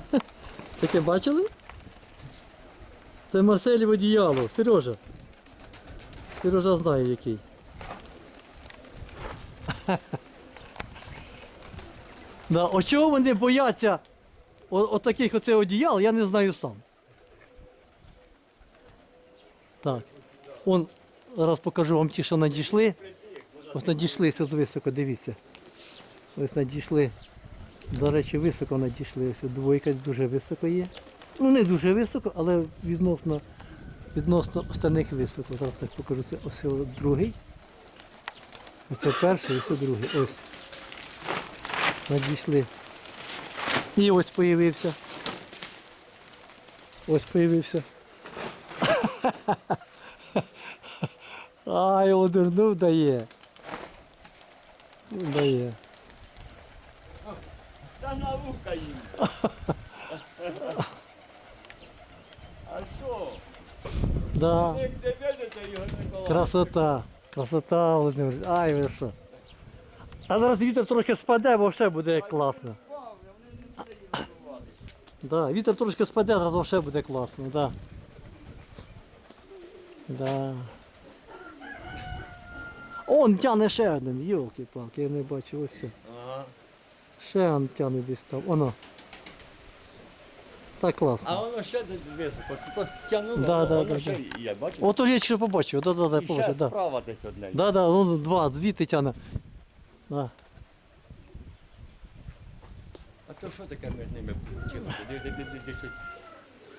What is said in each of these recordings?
Таке бачили? Це Марселів одіяло, Сережа. Сережа знає який. Да, о чого вони бояться отаких оце одіял, я не знаю сам. Так. Он, зараз покажу вам ті, що надійшли. Ось надійшли ось високо, дивіться. Ось надійшли. До речі, високо надійшли. Ось двойка дуже високо є. Ну не дуже високо, але відносно, відносно остальних високо. Зараз так покажу. Це ось другий. Ось перший, ось другий. Ось. Надійшли. І ось появився. Ось появився. Ай, одернув дає. Дає. Та наука їм. А що? Да. Як не видите його Миколаївич? Красота. Красота, Володимир. Ай, ви що. А зараз вітер трохи спаде, бо все буде класно. Да, вітер трошки спаде, зараз все буде класно, да. Да. Он тяне ще один, йолки-палки, я не бачу ось. Ще он тяне десь там. Оно. Так класно. А воно ще десь високо. Стягнуло, Да, да, воно да, ще да. є, бачиш? От я ще побачив, да, да, да, І ще побачив, да. справа десь одне. Да, да, ну два, звідти тяне. Да. А то що таке між ними? Чим? Де, де, де, де, де, щось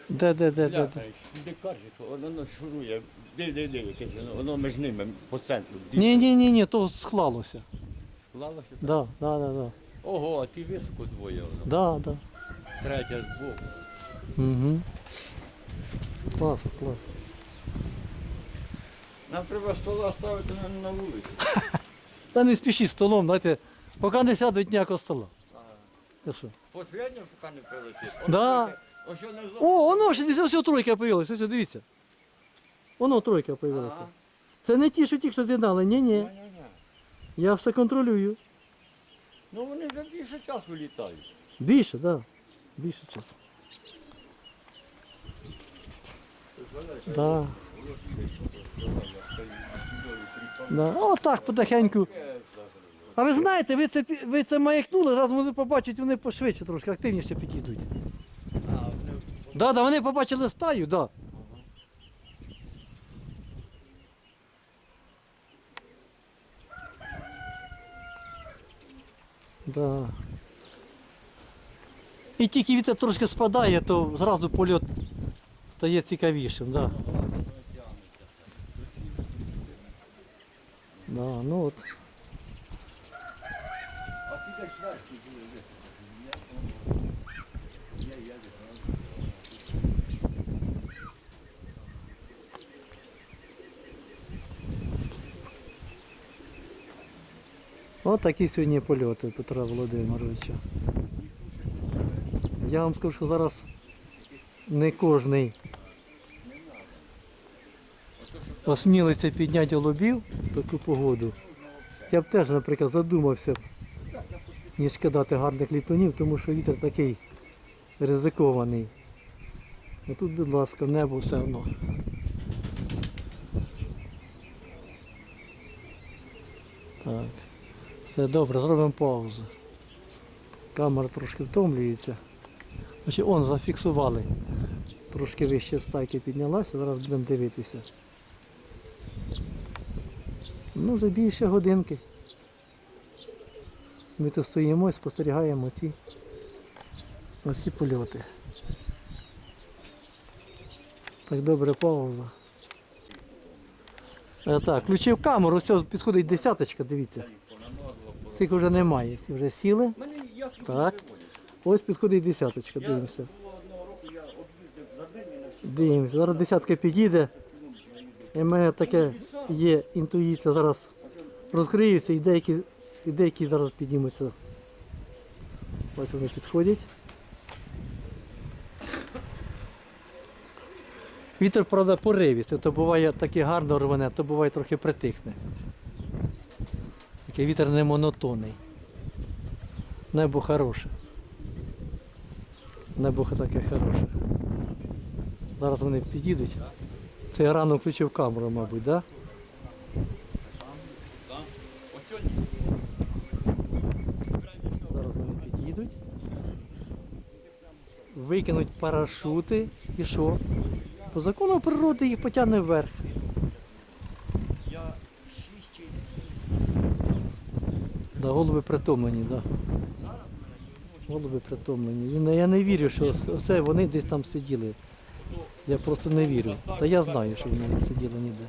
Де, де, де, де, де. ляпаєш? Де кажеш, воно воно шурує. Де, де, де, якесь, воно, воно між ними по центру. Ні, ні, ні, ні, то склалося. Склалося? так? Да, да, да, да. Ого, а ти високо двоє воно. Да, да. Третя збоку. Угу. Клас, клас. Нам треба стола ставити на, на вулиці. Та не спішіть столом, дайте, поки не сядуть ніякого стола. Ти що? Поки не прилетить. Да. Ось що не зовсім. О, воно ж десь ось тройка появилася, ось дивіться. Воно тройка появилася. Ага. Це не ті, що тільки що з'єднали, ні, ні. Ня-ня-ня. Я все контролюю. Ну вони вже більше часу літають. Більше, так. Да. Більше часу. Да. Да. О, так, потихеньку. А ви знаєте, ви це, ви це маякнули, зараз вони побачать, вони пошвидше трошки, активніше підійдуть. Вони Да, да, вони побачили стаю, да. Да. І тільки вітер трошки спадає, то зразу польот стає цікавішим, да. Да, ну от. А ти як зверху були Ось такі сьогодні польоти Петра Володимировича. Я вам скажу, що зараз не кожний осмілиться підняти голубів в таку погоду. Я б теж, наприклад, задумався ніж кидати гарних літунів, тому що вітер такий ризикований. А тут, будь ласка, небо все одно. Так. Все добре, зробимо паузу. Камера трошки втомлюється. Значить, он зафіксували. Трошки вище стайки піднялася, зараз будемо дивитися. Ну, вже більше годинки. Ми тут стоїмо і спостерігаємо ці оці польоти. Так добре, пауза. Е, Так, включив камеру, все, підходить десяточка, дивіться. Цих вже немає, вже сіли. Так. Ось підходить десяточка, дивимося. Дивимося. Зараз десятка підійде. І в мене таке є інтуїція. Зараз розкриються і деякі, і деякі зараз піднімуться. Ось вони підходять. Вітер, правда, поривістий, то буває таке гарно рване, то буває трохи притихне. Такий вітер не монотонний. Небо хороше. Небо таке хороше. Зараз вони підійдуть. Це я рано включив камеру, мабуть, так? Да? Зараз вони підійдуть. Викинуть парашути і що? По закону природи їх потягне вверх. Я шість чи Да, голуби притомлені, да. Голуби притомлені. І не- я не вірю, що ос- вони десь там сиділи. Я просто не вірю. Та я знаю, що вони сиділи ніде.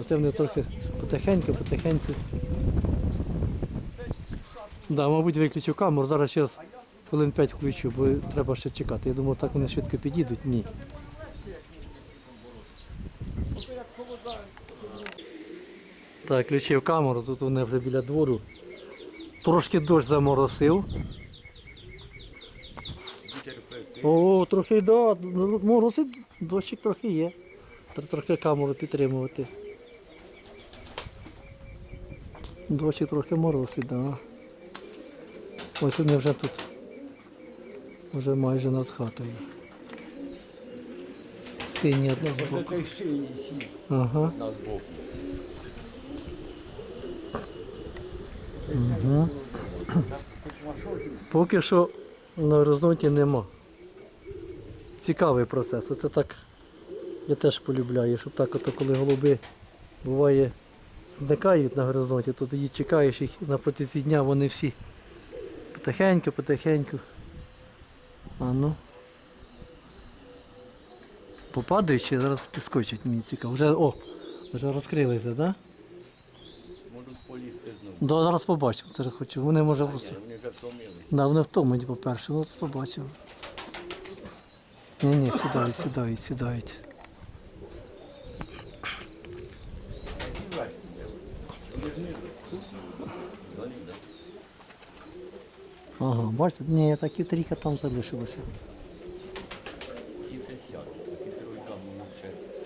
Оце вони трохи потихеньку, потихеньку. Да, мабуть, виключу камеру, зараз ще хвилин 5 включу, бо треба ще чекати. Я думав, так вони швидко підійдуть. Ні. Так, включив камеру, тут вони вже біля двору. Трошки дощ заморосив. О, трохи да, моросить, дощик трохи є. Треба трохи камеру підтримувати. Дощик трохи моросить, да. Ось вони вже тут. Вже майже над хатою. Синій сів Ага. на збоку. Поки що на горизонті нема. Цікавий процес. Оце так я теж полюбляю, щоб так ото коли голуби буває зникають на горизонті, то тоді чекаєш їх на протязі дня вони всі потихеньку, потихеньку. А ну. Попадають чи зараз підскочать, мені цікаво. Вже, о, вже розкрилися, так? Да? Да, зараз побачимо. Це хочу. Вони може просто. Вони вже втомились. Да, вони втомлені, по-перше, ну побачимо. Ні, ні, сідають, сідають, сідають. Ага, бачите, ні, такі трійка там залишилося. І десятки, такі тройка мовчать.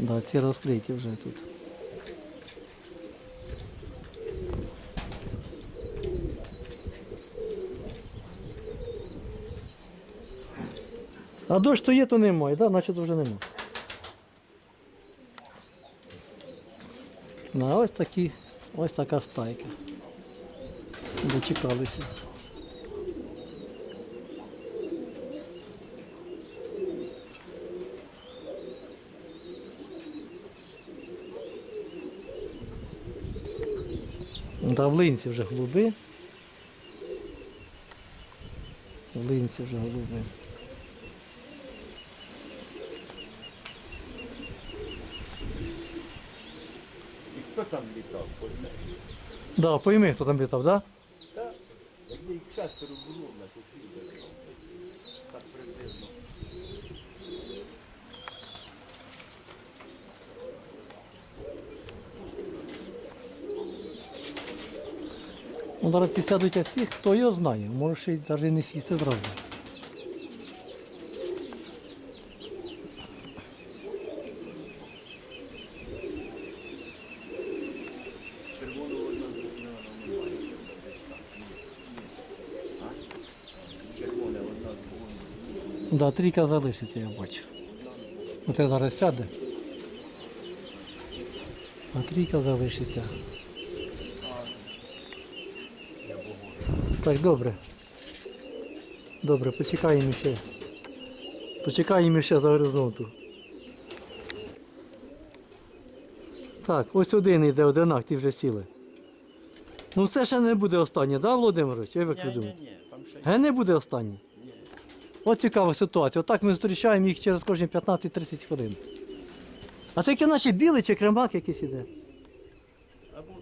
Да, ці розкриті вже тут. А дощ то є, то немає, да? значить вже немає. Ну, а ось такі, ось така стайка. Дочекалися. Да, в линці вже голуби. В линці вже голуби. І хто там літав? Пойме. Да, пойми, хто там літав, да? Так, якби їх шестеро було, на то всі летав. Так приблизно. Ну, зараз ці сядуть всі, хто його знає, може ще й навіть не сісти зразу. Да, трійка залишиться, я бачу. Оце зараз сяде. А трійка залишиться. Так, добре. Добре, почекаємо ще. Почекаємо ще за горизонту. Так, ось один йде, одинак, ті вже сіли. Ну це ще не буде останнє, да, Володимирович? Як ви Ні, думаєте? ні, ні, там ще Ге не буде останнє. Ні. От цікава ситуація. Отак ми зустрічаємо їх через кожні 15-30 хвилин. А це яке наче білий чи кремак якийсь іде? Або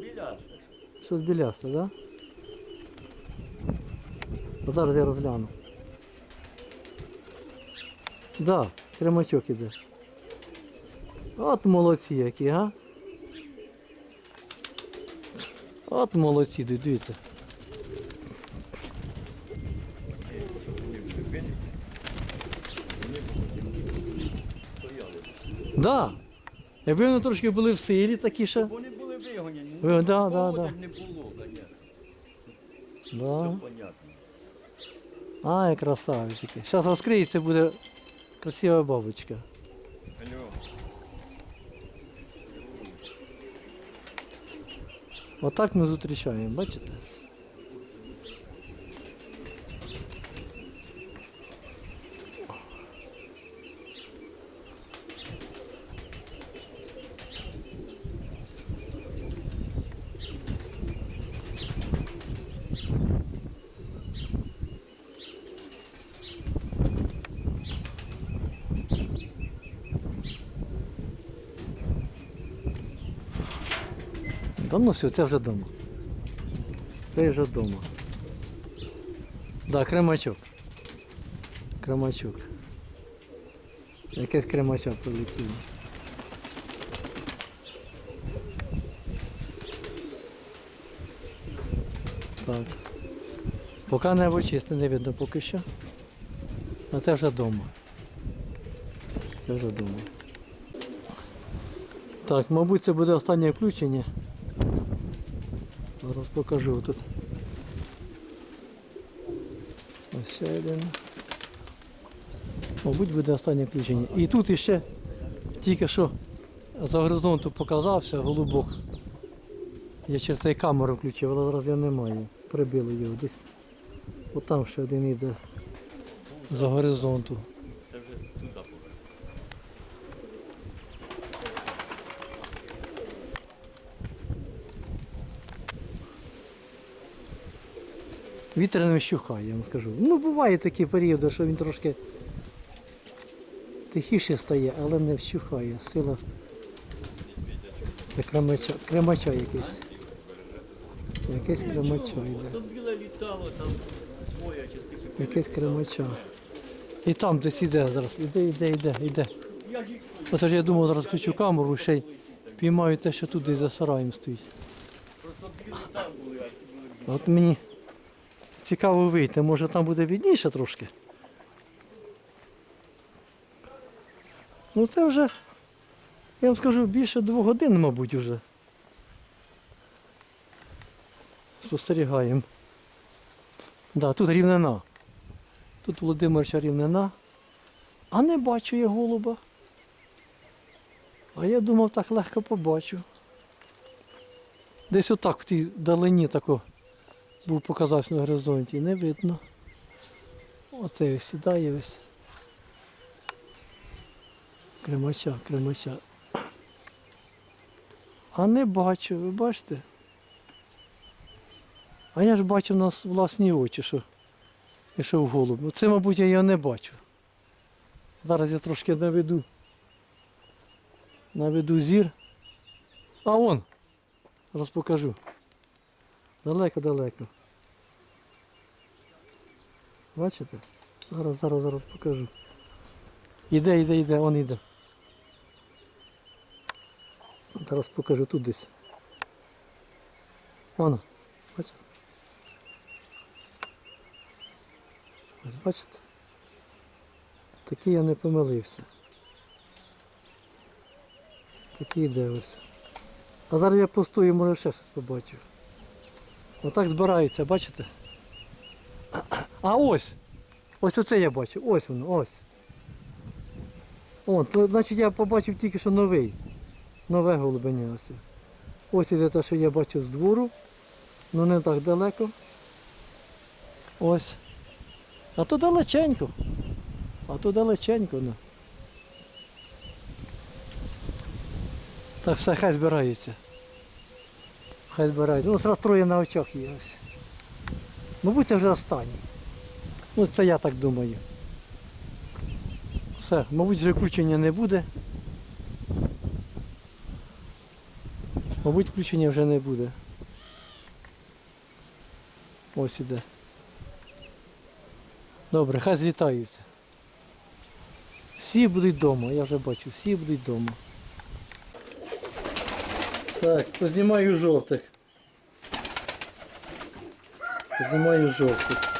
біляше. Щось білясте, так? Да? От зараз я розгляну. Так, да, кремачок іде. От молодці які, га? От молодці, дивіться. Да. Якби вони трошки були в силі, такі ще. Вони були вигоняні. Да, да, да. не було, звісно. Да. Все понятно. Ай, красавчики. Зараз розкриється, буде красива бабочка. Алло. Отак ми зустрічаємо, бачите? Да ну все, це вже вдома. Це вже вдома. Да, кремачок. Кремачок. Якесь кремача прилетіло. Так. Поки небо чисте, не видно поки що. А це вже вдома. Це вже вдома. Так, мабуть, це буде останнє включення. Зараз покажу тут. Ось ще один. Мабуть, буде останнє включення. І тут іще тільки що за горизонту показався голубок. Я через цей камеру включив, але зараз я не маю. Прибили його десь. От там ще один іде за горизонту. Це вже туди поверх. Вітер не вщухає, я вам скажу. Ну, буває такі періоди, що він трошки тихіше стає, але не вщухає. Сила. Це кремача, кремача якийсь. Якесь кремача йде. Якесь кремача. І там десь іде зараз. Іде, іде, іде, іде. Оце ж я думав, зараз включу камеру, ще й піймаю те, що десь за сараєм стоїть. От мені цікаво вийти, може там буде відніше трошки. Ну це вже, я вам скажу, більше двох годин, мабуть, вже. Спостерігаємо. Да, тут рівнина. Тут Володимирча рівнина. А не бачу я голуба. А я думав, так легко побачу. Десь отак в тій далині тако був показався на горизонті, не видно. Оце ось сідає ось. Кремача, кремача. А не бачу, ви бачите? А я ж бачив на власні очі, що пішов голуб. Це, мабуть, я його не бачу. Зараз я трошки наведу. Наведу зір. А он! Зараз покажу. Далеко-далеко. Бачите? Зараз, зараз, зараз покажу. Іде, іде, іде, он іде. Зараз покажу тут десь. Воно. Бачите? Бачите? Такий я не помилився. Такий іде ось. А зараз я постою, може ще щось побачу. Отак збирається, бачите? А ось! Ось оце я бачу, ось воно, ось. О, то, значить я побачив тільки що новий. Нове голубеня ось. Ось іде те, що я бачив з двору. Ну не так далеко. Ось. А то далеченько. А то далеченько, ну. Так все, хай збираються. Хай збираються. Ну, зараз троє на очах є ось. Мабуть, це вже останній. Ну, це я так думаю. Все, мабуть, включення не буде. Мабуть, включення вже не буде. Ось іде. Добре, хай злітаються. Всі будуть вдома, я вже бачу, всі будуть вдома. Так, познімаю жовтих. Познімаю жовтих.